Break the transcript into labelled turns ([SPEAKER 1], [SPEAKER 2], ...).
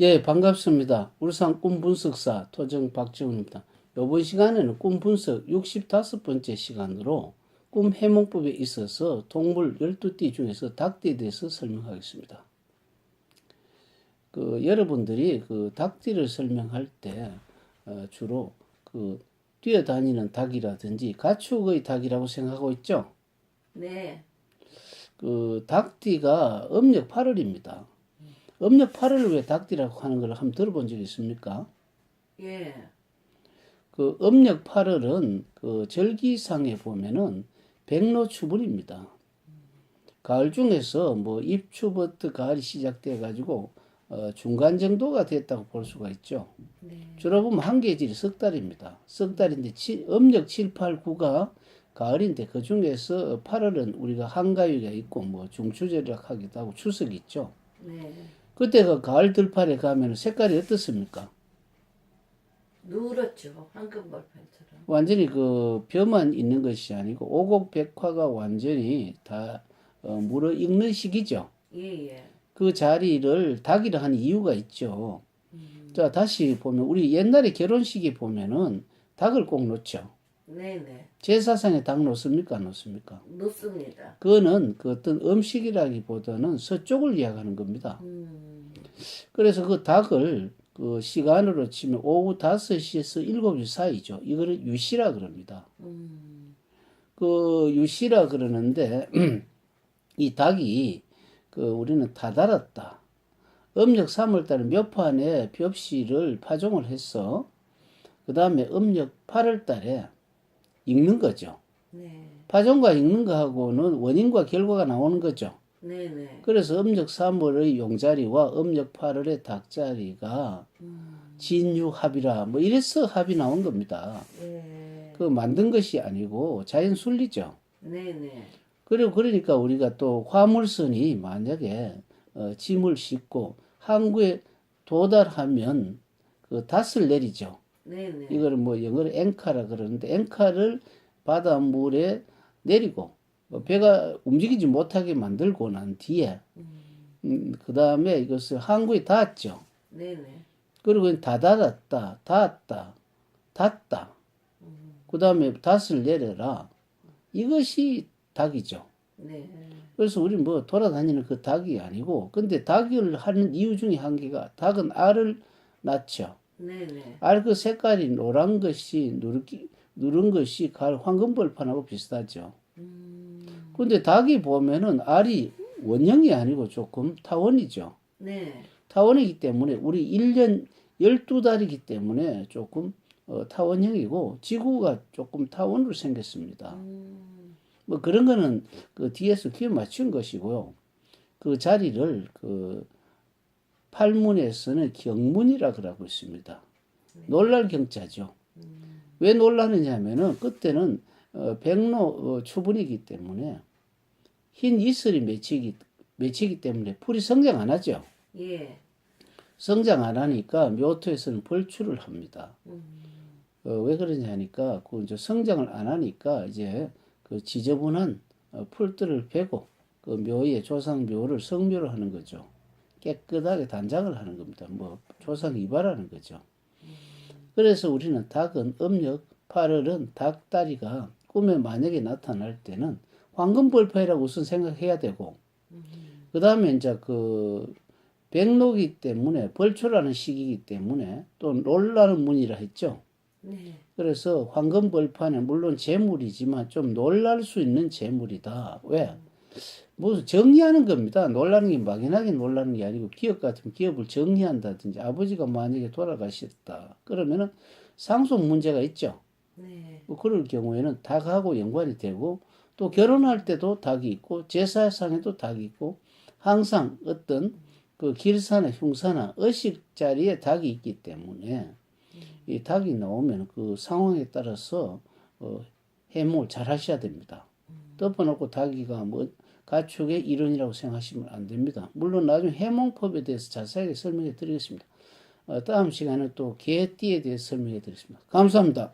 [SPEAKER 1] 예, 반갑습니다. 울산 꿈 분석사 토정 박지훈입니다. 이번 시간에는 꿈 분석 65번째 시간으로 꿈 해몽법에 있어서 동물 12띠 중에서 닭띠에 대해서 설명하겠습니다. 그 여러분들이 그 닭띠를 설명할 때 어, 주로 그 뛰어다니는 닭이라든지 가축의 닭이라고 생각하고 있죠.
[SPEAKER 2] 네.
[SPEAKER 1] 그 닭띠가 음력 8월입니다. 음력 8월을 왜 닭띠라고 하는 걸 한번 들어본 적 있습니까?
[SPEAKER 2] 예.
[SPEAKER 1] 그 음력 8월은 그 절기상에 보면은 백로추분입니다. 가을 중에서 뭐 입추부터 가을이 시작돼 가지고 어, 중간 정도가 됐다고 볼 수가 있죠.
[SPEAKER 2] 네.
[SPEAKER 1] 주로 보면 한계질이 석 달입니다. 석 달인데 치- 음력 7, 8, 9가 가을인데 그 중에서 8월은 우리가 한가위가 있고 뭐 중추절이라고 하기도 하고 추석이 있죠.
[SPEAKER 2] 네.
[SPEAKER 1] 그때가 가을 들판에 가면 색깔이 어떻습니까?
[SPEAKER 2] 누렇죠. 황금벌판처럼.
[SPEAKER 1] 완전히 그 벼만 있는 것이 아니고 오곡백화가 완전히 다 어, 물어 익는 시기죠.
[SPEAKER 2] 예, 예.
[SPEAKER 1] 그 자리를 닭이라 하는 이유가 있죠.
[SPEAKER 2] 음.
[SPEAKER 1] 자 다시 보면 우리 옛날에 결혼식에 보면은 닭을 꼭 놓죠.
[SPEAKER 2] 네, 네.
[SPEAKER 1] 제사상에 닭 놓습니까? 안 놓습니까?
[SPEAKER 2] 놓습니다.
[SPEAKER 1] 그거는 그 어떤 음식이라기보다는 서쪽을 이야기하는 겁니다.
[SPEAKER 2] 음.
[SPEAKER 1] 그래서 그 닭을 그 시간으로 치면 오후 5시에서 7시 사이죠. 이거를 유시라 그럽니다.
[SPEAKER 2] 음.
[SPEAKER 1] 그 유시라 그러는데 이 닭이 그 우리는 다 달았다. 음력 3월달에 몇 판에 벽시를 파종을 했어. 그 다음에 음력 8월달에 익는 거죠.
[SPEAKER 2] 네.
[SPEAKER 1] 파종과 익는 거하고는 원인과 결과가 나오는 거죠.
[SPEAKER 2] 네, 네.
[SPEAKER 1] 그래서 음력 3월의 용자리와 음력 8월의 닭자리가
[SPEAKER 2] 음.
[SPEAKER 1] 진유합이라 뭐 이래서 합이 나온 겁니다.
[SPEAKER 2] 예.
[SPEAKER 1] 그 만든 것이 아니고 자연 순리죠.
[SPEAKER 2] 네, 네.
[SPEAKER 1] 그리고 그러니까 우리가 또 화물선이 만약에 어, 짐을 싣고 항구에 도달하면 그 닷을 내리죠.
[SPEAKER 2] 네, 네.
[SPEAKER 1] 이거를 뭐 영어로 앵카라 그러는데 앵카를 바닷물에 내리고 뭐 배가 움직이지 못하게 만들고 난 뒤에 음, 그 다음에 이것을 항구에 닿았죠.
[SPEAKER 2] 네, 네.
[SPEAKER 1] 그리고 다 닫았다, 닿았다, 닫다.
[SPEAKER 2] 음.
[SPEAKER 1] 그 다음에 닷을 내려라. 이것이 닭이죠.
[SPEAKER 2] 네.
[SPEAKER 1] 그래서 우리 뭐 돌아다니는 그 닭이 아니고, 근데 닭을 하는 이유 중에 한 개가 닭은 알을 낳죠.
[SPEAKER 2] 네, 네.
[SPEAKER 1] 알그 색깔이 노란 것이 누르기, 누른 것이 가을 황금벌판하고 비슷하죠.
[SPEAKER 2] 음.
[SPEAKER 1] 근데 닭이 보면은 알이 원형이 아니고 조금 타원이죠.
[SPEAKER 2] 네.
[SPEAKER 1] 타원이기 때문에 우리 1년 12달이기 때문에 조금 어, 타원형이고 지구가 조금 타원으로 생겼습니다.
[SPEAKER 2] 음.
[SPEAKER 1] 뭐 그런 거는 그 뒤에서 기어 맞춘 것이고요. 그 자리를 그 팔문에서는 경문이라 그러고 있습니다. 놀랄 경자죠.
[SPEAKER 2] 음.
[SPEAKER 1] 왜 놀라느냐면은 그때는 어, 백로 어, 추분이기 때문에 흰 이슬이 맺히기 맺히기 때문에 풀이 성장 안 하죠.
[SPEAKER 2] 예.
[SPEAKER 1] 성장 안 하니까 묘토에서는 벌출을 합니다.
[SPEAKER 2] 음.
[SPEAKER 1] 어, 왜 그러냐 하니까 그 이제 성장을 안 하니까 이제 그 지저분한 어, 풀들을 베고 그 묘의 조상 묘를 성묘를 하는 거죠. 깨끗하게 단장을 하는 겁니다. 뭐 조상 이발하는 거죠. 그래서 우리는 닭은 음력 8월은 닭다리가 꿈에 만약에 나타날 때는 황금벌파이라고 우선 생각해야 되고 그 다음에 이제 그 백록이 때문에 벌초라는 시기이기 때문에 또 놀라는 문이라 했죠.
[SPEAKER 2] 네.
[SPEAKER 1] 그래서 황금벌판에 물론 재물이지만 좀 놀랄 수 있는 재물이다. 왜? 무슨 정리하는 겁니다. 놀라는 게 막연하게 놀라는 게 아니고 기업 같으면 기업을 정리한다든지 아버지가 만약에 돌아가셨다. 그러면은 상속 문제가 있죠.
[SPEAKER 2] 네.
[SPEAKER 1] 뭐 그럴 경우에는 닭하고 연관이 되고 또 결혼할 때도 닭이 있고 제사상에도 닭이 있고 항상 어떤 그 길사나 흉사나 의식 자리에 닭이 있기 때문에 이 닭이 나오면 그 상황에 따라서 어, 해몽을 잘 하셔야 됩니다. 덮어놓고 닭이가 뭐 가축의 일원이라고 생각하시면 안 됩니다. 물론 나중에 해몽법에 대해서 자세하게 설명해 드리겠습니다. 어, 다음 시간에 또 개띠에 대해서 설명해 드리겠습니다. 감사합니다.